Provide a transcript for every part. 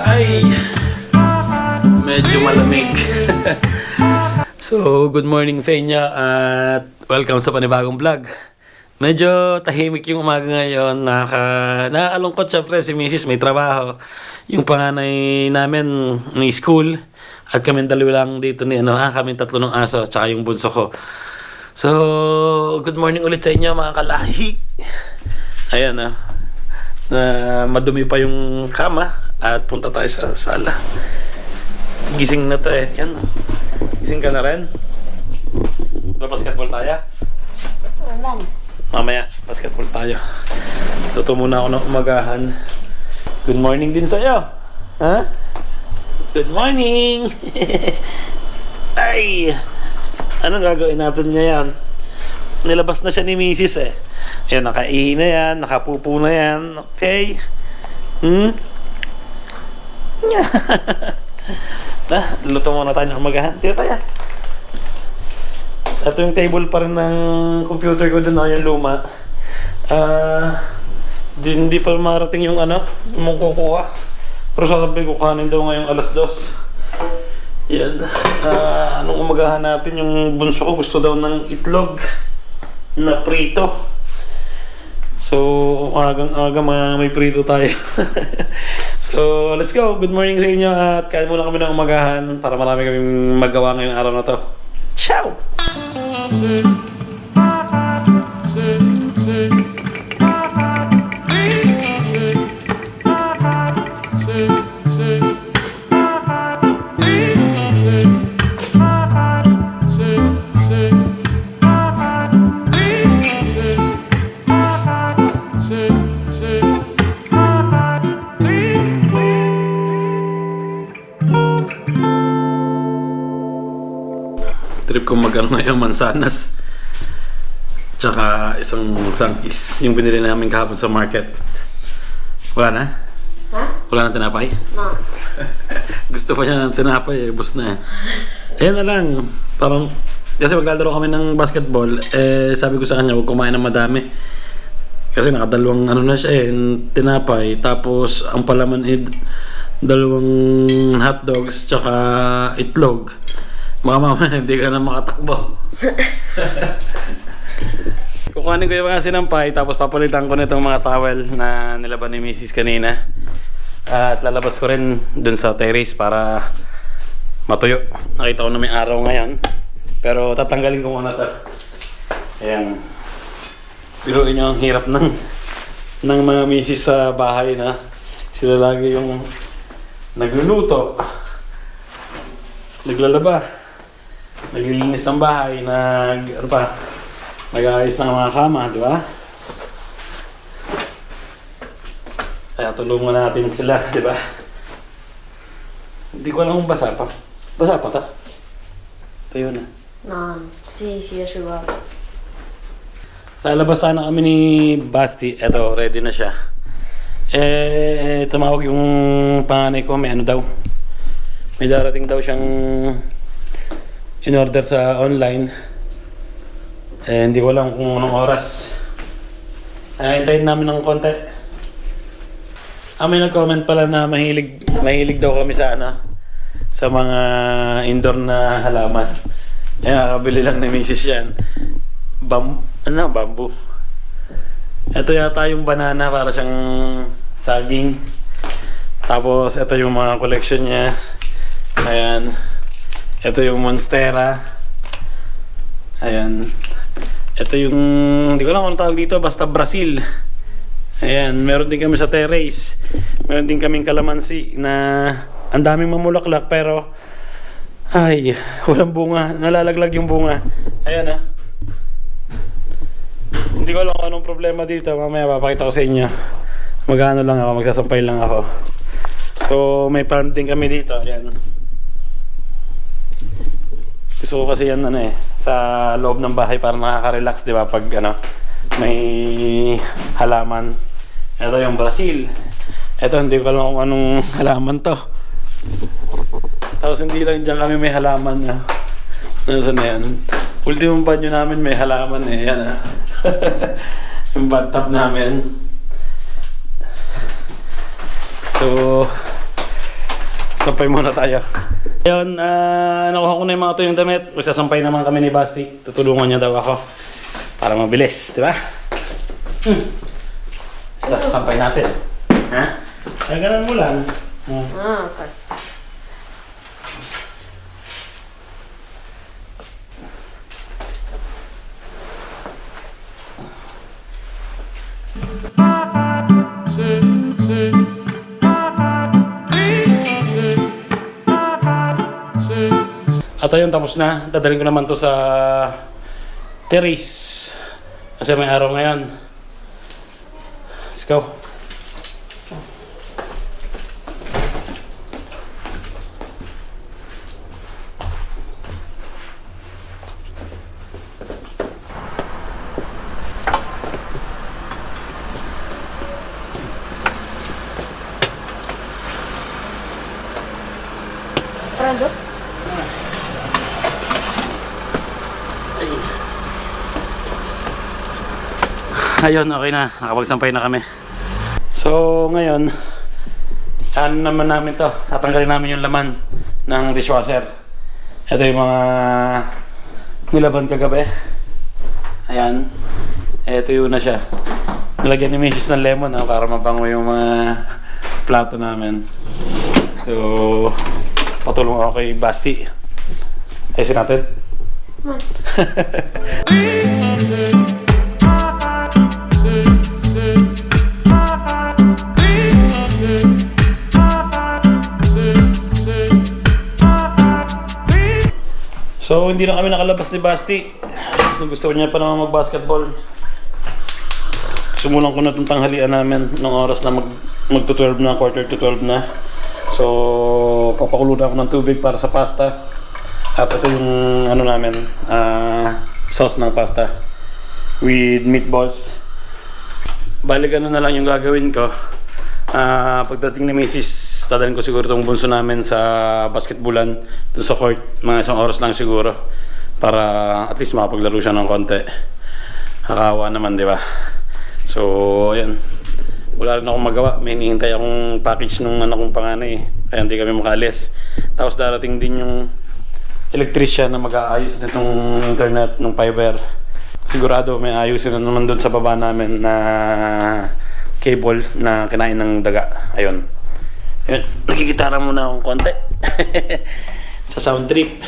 Ay, medyo malamig. so, good morning sa inyo at welcome sa panibagong vlog. Medyo tahimik yung umaga ngayon. Naka, nakakalungkot syempre si Mrs. may trabaho. Yung panganay namin may school. At kami dalawa lang dito ni ano, ah, kami tatlo ng aso tsaka yung bunso ko. So, good morning ulit sa inyo mga kalahi. Ayan ah. Na madumi pa yung kama at punta tayo sa sala. Gising na to eh. Yan ah. Gising ka na rin? Ba-basketball tayo? Wala. Mamaya, basketball tayo. Luto muna ako ng umagahan. Good morning din sa'yo. Ha? Good morning! Ay! Anong gagawin natin ngayon? Nilabas na siya ni Mrs. eh. Ayan, nakaihi na yan, nakapupo na yan. Okay? Hmm? na, luto muna tayo ng umagahan. Tira tayo. Ito yung table pa rin ng computer ko dun, yung luma. Ah, di, hindi pa marating yung ano, yung kukuha. Pero sasabi ko kanin daw ngayong alas dos. Yan. Ah, anong umagahan natin, yung bunso ko gusto daw ng itlog na prito. So, agang aga may prito tayo. so, let's go. Good morning sa inyo at kain muna kami ng umagahan para marami kaming magawa ngayong araw na to. Ciao! Trip mansanas. Tsaka isang sangkis, yung binili namin kahapon sa market. Wala na? Ha? Wala na tinapay? No. Gusto pa niya ng tinapay eh, bus na eh. Ayan na lang, parang, kasi maglalaro kami ng basketball, eh sabi ko sa kanya, huwag kumain ng madami. Kasi nakadalawang ano na siya eh, tinapay, tapos ang palaman eh, dalawang hotdogs, tsaka itlog. Mga mama, hindi ka na makatakbo. Kukuhanin ko yung mga sinampay, tapos papalitan ko na itong mga towel na nilaban ni Mrs. kanina. At lalabas ko rin dun sa terrace para matuyo. Nakita ko na may araw ngayon. Pero tatanggalin ko muna to. Ayan. Biruin nyo ang hirap ng, ng mga misis sa bahay na sila lagi yung nagluluto, naglalaba, naglilinis ng bahay, nag, ano pa, nag-aayos ng mga kama, di ba? Kaya tulungan natin sila, di ba? Hindi ko alam kung basa pa. Basa pa ta? Tayo na. No, sí, sí, es igual. Lalabas sana kami ni Basti. Eto, ready na siya. Eh, tumawag yung panganay ko, may ano daw. May darating daw siyang in-order sa online. Eh, hindi ko alam kung anong oras. Ay, hintayin namin ng konti. Ah, may nag-comment pala na mahilig, mahilig daw kami sa ano, sa mga indoor na halaman. Eh, nakabili lang ni Mrs. yan. Bam, ano, bamboo. Ito yata yung banana para siyang saging. Tapos, ito yung mga collection niya. Ayan. Ito yung Monstera. Ayan. Ito yung, hindi ko lang kung tawag dito, basta Brazil. Ayan, meron din kami sa terrace. Meron din kaming kalamansi na ang daming mamulaklak pero ay, walang bunga. Nalalaglag yung bunga. Ayan ah. Hindi ko alam kung anong problema dito. Mamaya papakita ko sa inyo. Magano lang ako, magsasampay lang ako. So, may farm din kami dito. Ayan. Ko kasi yan ano eh, sa loob ng bahay para nakaka-relax, di ba? Pag ano, may halaman. Ito yung Brazil. Ito, hindi ko alam kung anong halaman to. Tapos hindi lang dyan kami may halaman na. Nasaan na yan? Ultimong banyo namin may halaman eh. Yan ah. yung bathtub namin. So, sampay muna tayo. Ayun, ah, nakuha ko na yung mga tuyong damit. Sasampay naman kami ni Basti. Tutulungan niya daw ako. Para mabilis, di ba? Hmm. Sasampay natin. Ha? Ay, ganun mo lang. Hmm. Ah, okay. At ayun, tapos na. Dadalhin ko naman to sa terrace. Kasi may araw ngayon. Let's go. Prado? Ayun, okay na. Nakapagsampay na kami. So, ngayon, ano naman namin to? Tatanggalin namin yung laman ng dishwasher. Ito yung mga nilaban kagabi. Ayan. Ito yun na siya. Nilagyan ni Mrs. ng lemon ha, para mabango yung mga plato namin. So, patulong ako kay Basti. Ayusin natin. So, hindi na kami nakalabas ni Basti. So, gusto niya pa naman mag-basketball. Sumulang ko na itong tanghalian namin nung oras na mag, magto 12 na, quarter to 12 na. So, papakulo na ako ng tubig para sa pasta. At ito yung ano namin, ah, sauce ng pasta with meatballs. Balik ano na lang yung gagawin ko. Ah, pagdating ni Mrs. Dadalhin ko siguro itong bunso namin sa basketballan doon sa court. Mga isang oras lang siguro. Para at least makapaglaro siya ng konti. Kakawa naman, di ba? So, ayan. Wala rin akong magawa. May hinihintay akong package ng anak kong panganay. Kaya hindi kami makalis. Tapos darating din yung electrician na mag-aayos nitong internet ng fiber. Sigurado may ayusin na naman doon sa baba namin na cable na kinain ng daga. Ayun. Ayun. Nakikitara muna akong konti. sa sound trip.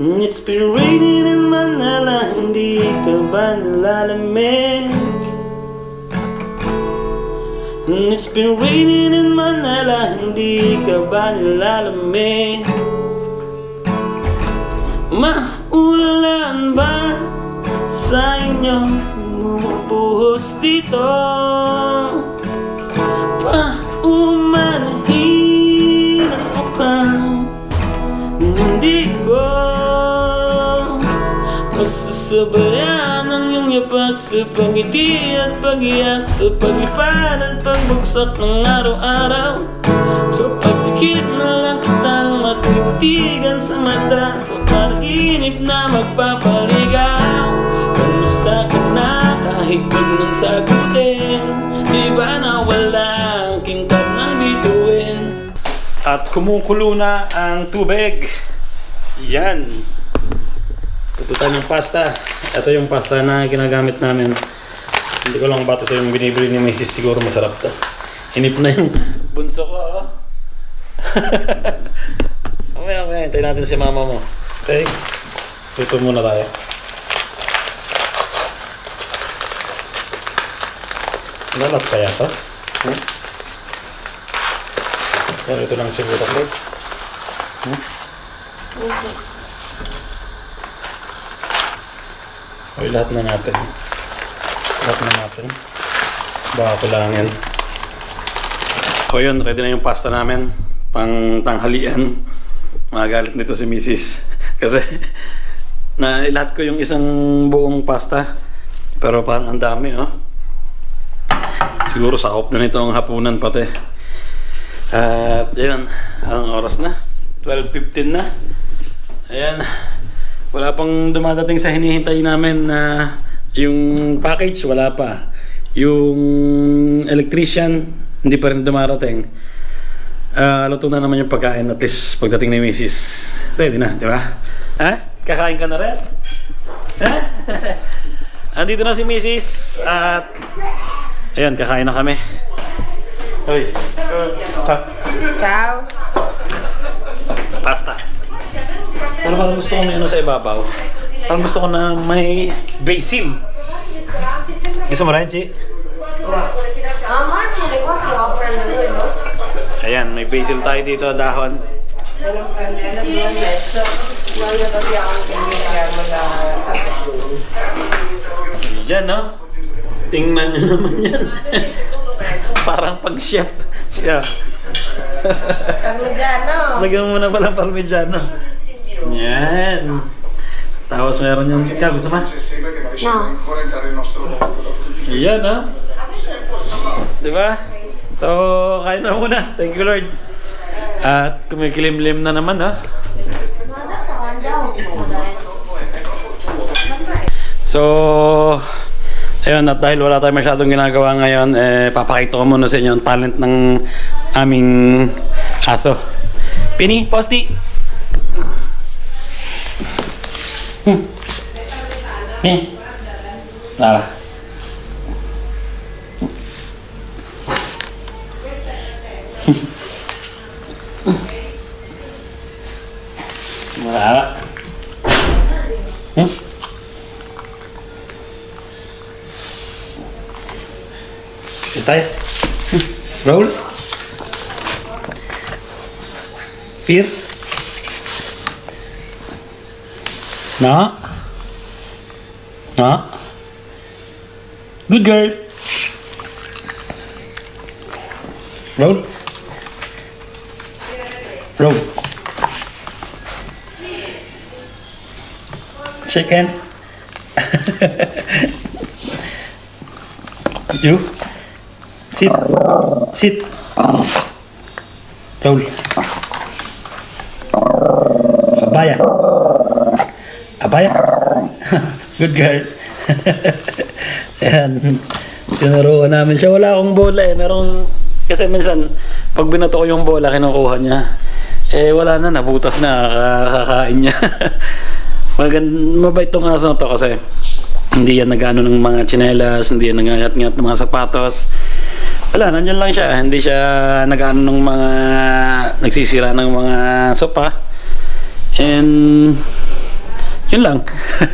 It's been raining in Manila, hindi ka ba nalalamig? It's been raining in Manila, hindi ka ba nilalamig? Maulan ba sa inyo bumubuhos dito? Paumanhin ang mukhang hindi ko Masasabayan ang iyong yapak sa pangiti at pag-iyak Sa paglipad at pagbagsak ng araw-araw Sa pagdikit na lang kitang matitigan sa mata Sa panaginip na magpapaligaw wag nang sagutin Di ba nawala ang kintab ng bituin At kumukulo na ang tubig Yan Tututan yung pasta. Ito yung pasta na ginagamit namin. Hindi ko lang ba't ito yung binibili ni Mrs. Siguro masarap to. Inip na yung bunso ko. Oh. okay, okay. Hintayin natin si mama mo. Okay? Ito muna tayo. Lalat kaya to? Hmm? Pero ito lang siguro. Okay? Hmm? Okay, lahat na natin. Lahat na natin. Baka kulangin. O yun, ready na yung pasta namin. Pang tanghalian. Magagalit nito si Mrs. Kasi na lahat ko yung isang buong pasta. Pero parang ang dami, oh. Siguro sakop na nito ang hapunan pati. At yun, ang oras na. 12.15 na. Ayan. Wala pang dumadating sa hinihintay namin na yung package, wala pa. Yung electrician, hindi pa rin dumarating. Ah, luto na naman yung pagkain at least pagdating ni Mrs. Ready na, di ba? Ha? Kakain ka na rin? Ha? Andito na si Mrs. At Ayan, kakain na kami. Uy. Pa- Ciao. pasta. Pero parang gusto ko may ano sa ibabaw. Parang gusto ko na may basil. Gusto mo rin, Chi? Ayan, may basil tayo dito, dahon. Volevo prendere due adesso, noi dobbiamo che iniziamo la Yan, no? Tingnan nyo naman yan. Parang pag-chef siya. Parmigiano. Lagyan mo na palang parmigiano. Yan. Tapos meron yung... Ikaw, gusto mo? No. Yan, no? Di ba? So, kain na muna. Thank you, Lord. At kumikilimlim na naman, ha? Dai. So, ayun, at dahil wala tayong masyadong ginagawa ngayon, eh, papakita ko muna sa inyo ang talent ng aming aso. Pini, Posti! Hmm. Eh. Tara. Wala. Hmm? Ito tayo. Hmm. Roll. Peer. Na. Na. Good girl. Roll. Roll. Shake hands. you. Sit. Sit. Roll. Abaya. Abaya. Good girl. Ayan. Tinuruan namin siya. Wala akong bola eh. Merong... Kasi minsan, pag binato ko yung bola, kinukuha niya. Eh, wala na. Nabutas na. Kakakain niya. Magand mabait tong aso na to kasi hindi yan nag-ano ng mga tsinelas, hindi yan nag-angat-ngat ng mga sapatos. Wala, nandyan lang siya. Hindi siya nag-ano ng mga nagsisira ng mga sopa. And yun lang.